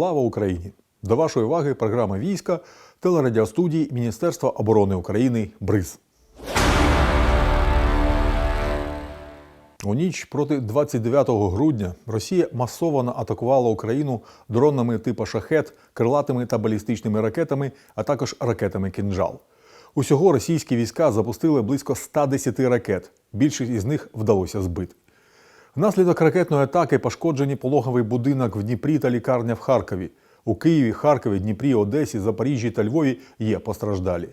Слава Україні! До вашої уваги програма війська телерадіостудії Міністерства оборони України БРИЗ. У ніч проти 29 грудня Росія масово атакувала Україну дронами типу шахет, крилатими та балістичними ракетами, а також ракетами «Кінжал». Усього російські війська запустили близько 110 ракет. Більшість із них вдалося збити. Внаслідок ракетної атаки пошкоджені пологовий будинок в Дніпрі та лікарня в Харкові. У Києві, Харкові, Дніпрі, Одесі, Запоріжжі та Львові є постраждалі.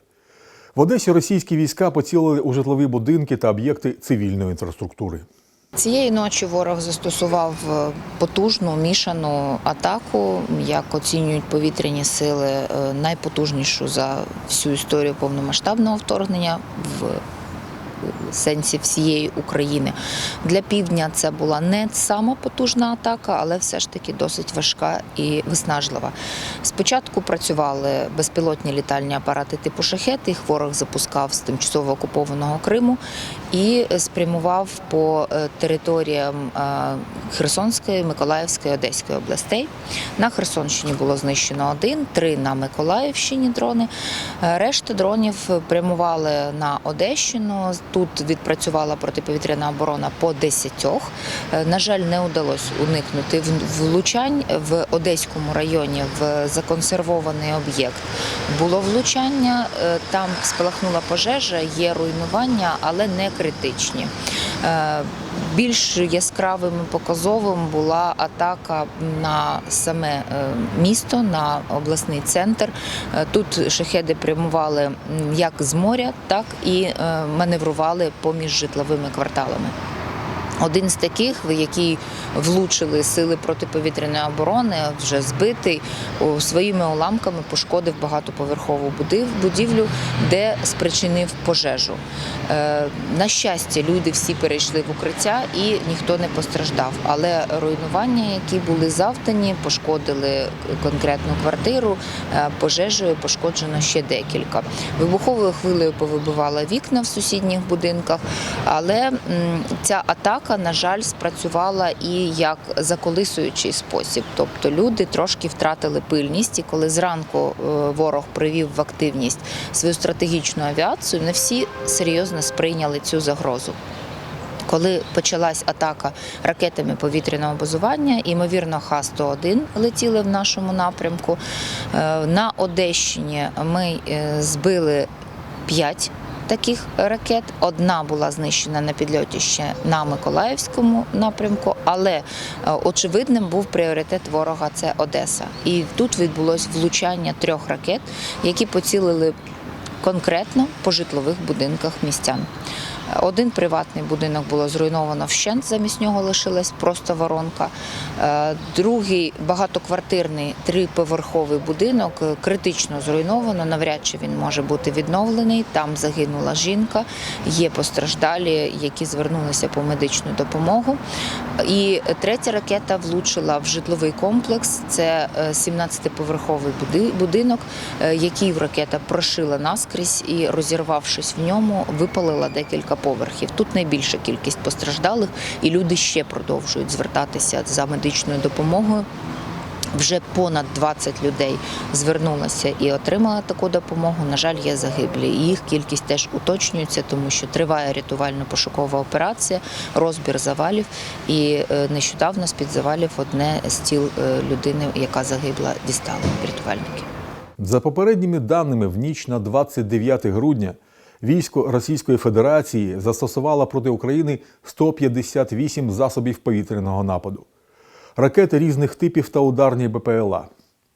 В Одесі російські війська поцілили у житлові будинки та об'єкти цивільної інфраструктури. Цієї ночі ворог застосував е, потужну мішану атаку, як оцінюють повітряні сили, е, найпотужнішу за всю історію повномасштабного вторгнення в сенсі всієї України. Для півдня це була не сама потужна атака, але все ж таки досить важка і виснажлива. Спочатку працювали безпілотні літальні апарати типу шахет, їх ворог запускав з тимчасово окупованого Криму і спрямував по е, територіям е, Херсонської, Миколаївської, Одеської областей. На Херсонщині було знищено один, три на Миколаївщині дрони. Е, Решта дронів прямували на Одещину. Тут відпрацювала протиповітряна оборона по десятьох. Е, На жаль, не вдалося уникнути влучань в Одеському районі в законсервований об'єкт. Було влучання, е, там спалахнула пожежа, є руйнування, але не критичні. Е, Більш яскравим і показовим була атака на саме е, місто, на обласний центр. Е, Тут шахеди прямували як з моря, так і маневрували поміж житловими кварталами. Один з таких, в який влучили сили протиповітряної оборони, вже збитий своїми уламками пошкодив багатоповерхову будівлю, де спричинив пожежу. Е, На щастя, люди всі перейшли в укриття і ніхто не постраждав. Але руйнування, які були завдані, пошкодили конкретну квартиру. е, Пожежею пошкоджено ще декілька. Вибуховою хвилею повибивала вікна в сусідніх будинках, але ця атака, на жаль, спрацювала і як заколисуючий спосіб. Тобто люди трошки втратили пильність, і коли зранку е, ворог привів в активність свою стратегічну авіацію, не всі серйозно сприйняли цю загрозу. Коли почалась атака ракетами повітряного базування, ймовірно, Х-101 летіли в нашому напрямку. Е, На Одещині ми е, збили 5 таких ракет. Одна була знищена на підльоті ще на Миколаївському напрямку, але е, очевидним був пріоритет ворога це Одеса. І тут відбулось влучання трьох ракет, які поцілили конкретно по житлових будинках містян. Один приватний будинок було зруйновано вщент, замість нього лишилась просто воронка. Е, Другий багатоквартирний триповерховий будинок е, критично зруйновано. Навряд чи він може бути відновлений. Там загинула жінка, є постраждалі, які звернулися по медичну допомогу. І третя ракета влучила в житловий комплекс. Це е, 17-поверховий будинок, е, який ракета прошила наскрізь і, розірвавшись в ньому, випалила декілька поверхів. Тут найбільша кількість постраждалих, і люди ще продовжують звертатися за медичною допомогою. Вже понад 20 людей звернулося і отримала таку допомогу. На жаль, є загиблі. Їх кількість теж уточнюється, тому що триває рятувально-пошукова операція, розбір завалів. І е, нещодавно з під завалів одне з тіл е, людини, яка загибла, дістали рятувальники. За попередніми даними, в ніч на 29 грудня військо Російської Федерації застосувало проти України 158 засобів повітряного нападу, ракети різних типів та ударні БПЛА.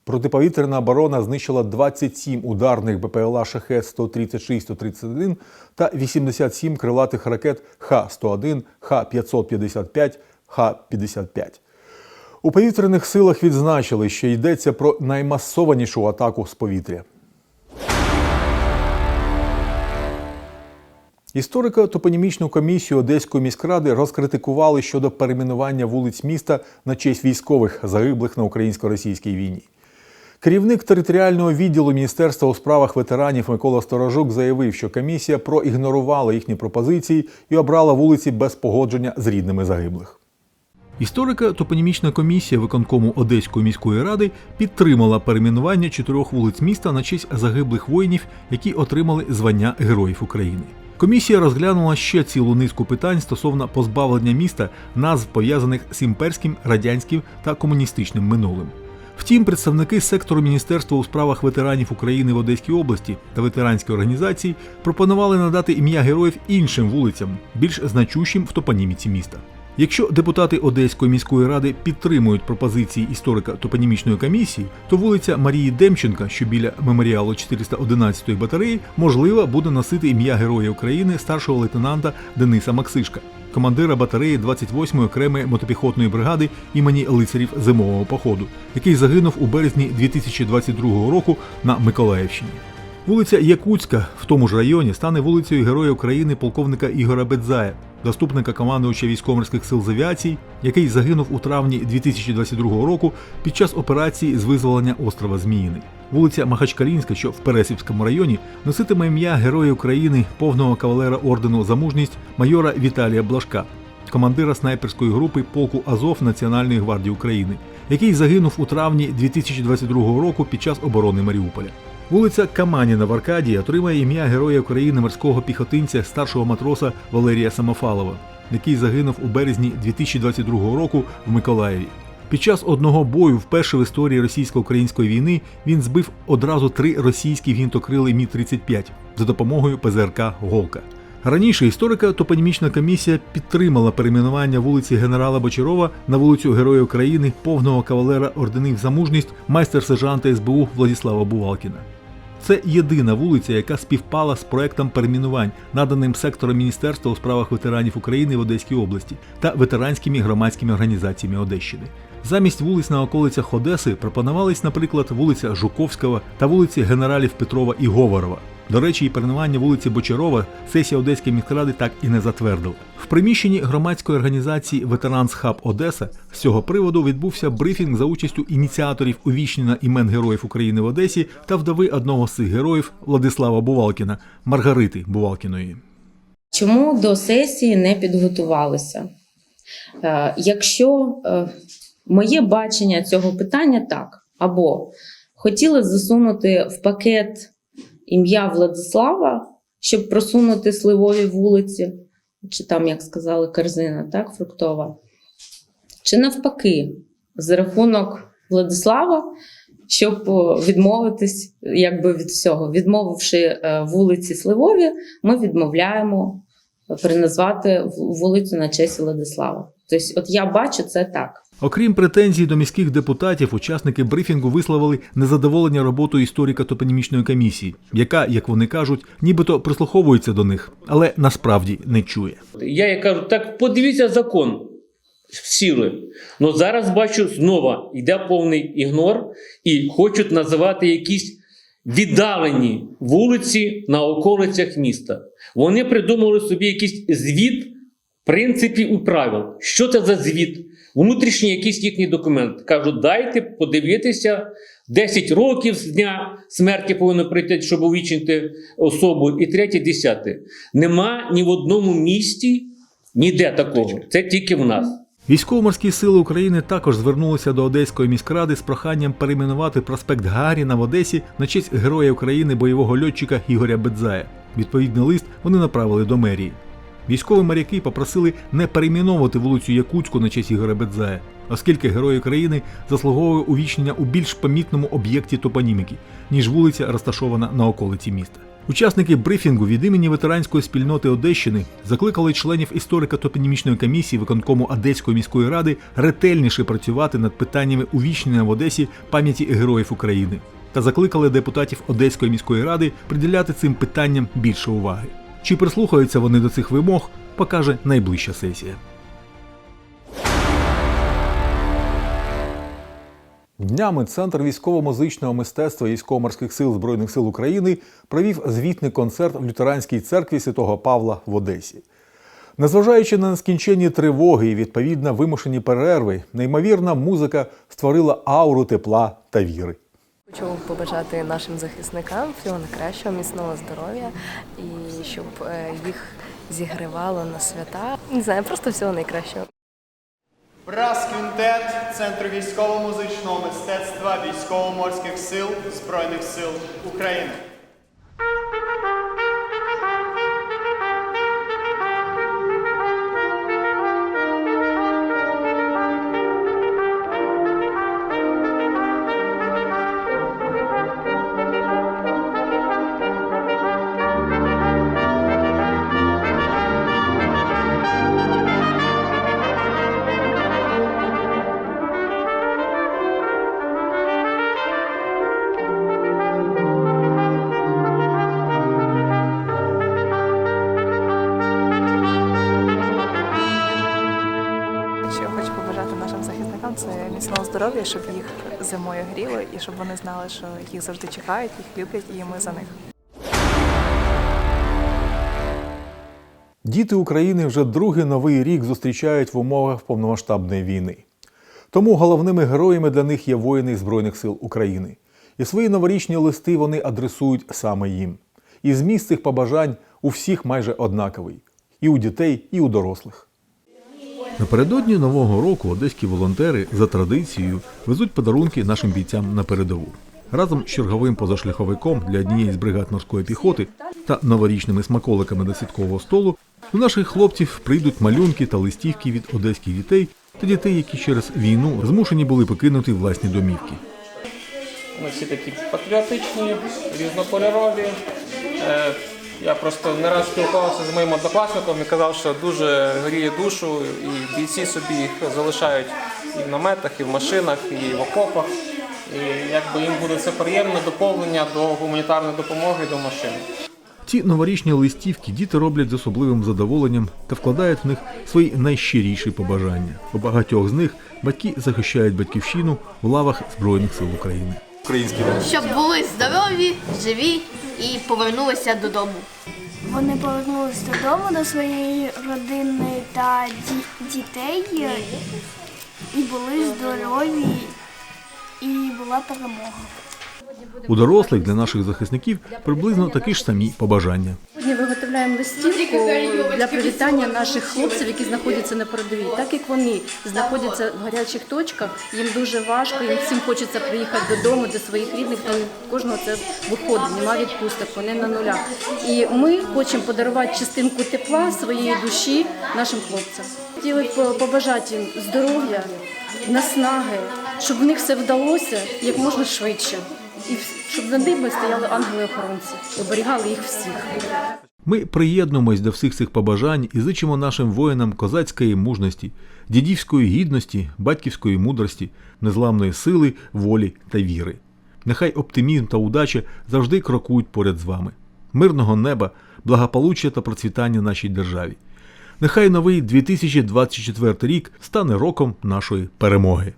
Протиповітряна оборона знищила 27 ударних БПЛА шахет 136-131 та 87 крилатих ракет Х-101, Х-555, Х-55. У повітряних силах відзначили, що йдеться про наймасованішу атаку з повітря. Історико-топонімічну комісію Одеської міськради розкритикували щодо перейменування вулиць міста на честь військових, загиблих на українсько-російській війні. Керівник територіального відділу Міністерства у справах ветеранів Микола Сторожук заявив, що комісія проігнорувала їхні пропозиції і обрала вулиці без погодження з рідними загиблих. Історико-топонімічна комісія виконкому Одеської міської ради підтримала перейменування чотирьох вулиць міста на честь загиблих воїнів, які отримали звання Героїв України. Комісія розглянула ще цілу низку питань стосовно позбавлення міста назв пов'язаних з імперським, радянським та комуністичним минулим. Втім, представники сектору Міністерства у справах ветеранів України в Одеській області та ветеранської організації пропонували надати ім'я героїв іншим вулицям, більш значущим в топоніміці міста. Якщо депутати Одеської міської ради підтримують пропозиції історико-топонімічної комісії, то вулиця Марії Демченка, що біля меморіалу 411-ї батареї, можливо, буде носити ім'я Героя України старшого лейтенанта Дениса Максишка, командира батареї 28-ї окремої мотопіхотної бригади імені лицарів зимового походу, який загинув у березні 2022 року на Миколаївщині. Вулиця Якутська в тому ж районі стане вулицею Героя України полковника Ігора Бедзая, заступника командувача військово-морських сил з авіації, який загинув у травні 2022 року під час операції з визволення острова Зміїний. Вулиця Махачкалінська, що в Пересівському районі, носитиме ім'я Героя України, повного кавалера ордену за мужність майора Віталія Блашка, командира снайперської групи полку Азов Національної гвардії України, який загинув у травні 2022 року під час оборони Маріуполя. Вулиця Каманіна в Аркадії отримає ім'я Героя України морського піхотинця старшого матроса Валерія Самофалова, який загинув у березні 2022 року в Миколаєві. Під час одного бою вперше в історії російсько-української війни він збив одразу три російські гвинтокрили Мі-35 за допомогою ПЗРК Голка. Раніше історика топонімічна комісія підтримала перейменування вулиці генерала Бочарова на вулицю Героя України повного кавалера орденів за мужність майстер-сержанта СБУ Владислава Бувалкіна. Це єдина вулиця, яка співпала з проектом перейменувань, наданим сектором Міністерства у справах ветеранів України в Одеській області та ветеранськими громадськими організаціями Одещини. Замість вулиць на околицях Одеси пропонувались, наприклад, вулиця Жуковського та вулиці генералів Петрова і Говорова. До речі, і перейменування вулиці Бочарова сесія Одеської міськради так і не затвердила. В приміщенні громадської організації Ветеранс Хаб Одеса з цього приводу відбувся брифінг за участю ініціаторів увічнення імен героїв України в Одесі та вдови одного з цих героїв Владислава Бувалкіна Маргарити Бувалкіної. Чому до сесії не підготувалися? Е, Якщо е, моє бачення цього питання так, або хотіли засунути в пакет ім'я Владислава, щоб просунути сливові вулиці, чи там, як сказали, корзина, так, фруктова, чи навпаки, за рахунок Владислава, щоб відмовитись якби від всього. Відмовивши е, вулиці Сливові, ми відмовляємо переназвати вулицю на честь Владислава. Тобто, от я бачу це так. Окрім претензій до міських депутатів, учасники брифінгу висловили незадоволення роботою історико-топонімічної комісії, яка, як вони кажуть, нібито прислуховується до них, але насправді не чує. Я їй кажу, так подивіться закон сіли. Ну зараз бачу, знову йде повний ігнор і хочуть називати якісь віддалені вулиці на околицях міста. Вони придумали собі якийсь звіт принципів і правил. Що це за звіт? Внутрішній якийсь їхній документ. Кажуть, дайте подивитися. 10 років з дня смерті повинно прийти, щоб увічнити особу, і третє, десяте. Нема ні в одному місті ніде такого. Це тільки в нас. Військово-морські сили України також звернулися до Одеської міськради з проханням перейменувати проспект Гагаріна в Одесі на честь Героя України бойового льотчика Ігоря Бедзая. Відповідний лист вони направили до мерії. Військові моряки попросили не перейменовувати вулицю Якутську на честь Ігоря Бедзая, оскільки Герой України заслуговує увічнення у більш помітному об'єкті топоніміки, ніж вулиця розташована на околиці міста. Учасники брифінгу від імені ветеранської спільноти Одещини закликали членів історико-топонімічної комісії виконкому Одеської міської ради ретельніше працювати над питаннями увічнення в Одесі пам'яті героїв України та закликали депутатів Одеської міської ради приділяти цим питанням більше уваги. Чи прислухаються вони до цих вимог, покаже найближча сесія. Днями Центр військово-музичного мистецтва військово-морських сил Збройних сил України провів звітний концерт в лютеранській церкві святого Павла в Одесі. Незважаючи на нескінченні тривоги і відповідно вимушені перерви, неймовірна музика створила ауру тепла та віри. Хочу побажати нашим захисникам всього найкращого, міцного здоров'я і щоб е, їх зігрівало на свята. Не знаю, просто всього найкращого. Брас квінтет Центру військово-музичного мистецтва військово-морських сил Збройних сил України. Міцного щоб їх зимою гріли і щоб вони знали, що їх завжди чекають, їх люблять, і ми за них. Діти України вже другий новий рік зустрічають в умовах повномасштабної війни. Тому головними героями для них є воїни Збройних сил України. І свої новорічні листи вони адресують саме їм. І зміст цих побажань у всіх майже однаковий і у дітей, і у дорослих. Напередодні нового року одеські волонтери за традицією везуть подарунки нашим бійцям на передову. Разом з черговим позашляховиком для однієї з бригад морської піхоти та новорічними смаколиками до сіткового столу до наших хлопців прийдуть малюнки та листівки від одеських дітей та дітей, які через війну змушені були покинути власні домівки. Вони всі такі патріотичні, різнокольорові. Я просто не раз спілкувався з моїм однокласником і казав, що дуже гріє душу, і бійці собі їх залишають і в наметах, і в машинах, і в окопах. І якби їм буде це приємне доповнення до гуманітарної допомоги до машин. Ці новорічні листівки діти роблять з особливим задоволенням та вкладають в них свої найщиріші побажання. У багатьох з них батьки захищають батьківщину в лавах Збройних сил України. Українські щоб були здорові, живі і повернулися додому. Вони повернулися додому до своєї родини та ді- дітей і були здорові, і була перемога. У дорослих для наших захисників приблизно такі ж самі побажання. Сьогодні виготовляємо листівку для привітання наших хлопців, які знаходяться на передовій. Так як вони знаходяться в гарячих точках, їм дуже важко, їм всім хочеться приїхати додому до своїх рідних. Там кожного це виходить, немає відпусток, вони на нулях. І ми хочемо подарувати частинку тепла своєї душі нашим хлопцям. Хотіли б побажати їм здоров'я, наснаги, щоб в них все вдалося як можна швидше. І щоб над ними стояли ангели-охоронці оберігали їх всіх. Ми приєднуємось до всіх цих побажань і зичимо нашим воїнам козацької мужності, дідівської гідності, батьківської мудрості, незламної сили, волі та віри. Нехай оптимізм та удача завжди крокують поряд з вами. Мирного неба, благополуччя та процвітання нашій державі. Нехай новий 2024 рік стане роком нашої перемоги.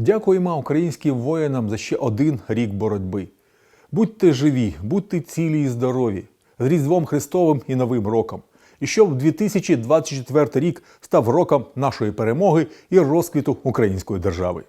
Дякуємо українським воїнам за ще один рік боротьби. Будьте живі, будьте цілі і здорові, з Різдвом Христовим і Новим роком. І щоб 2024 рік став роком нашої перемоги і розквіту української держави.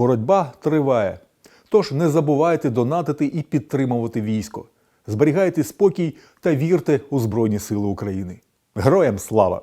Боротьба триває. Тож не забувайте донатити і підтримувати військо. Зберігайте спокій та вірте у Збройні Сили України. Героям слава!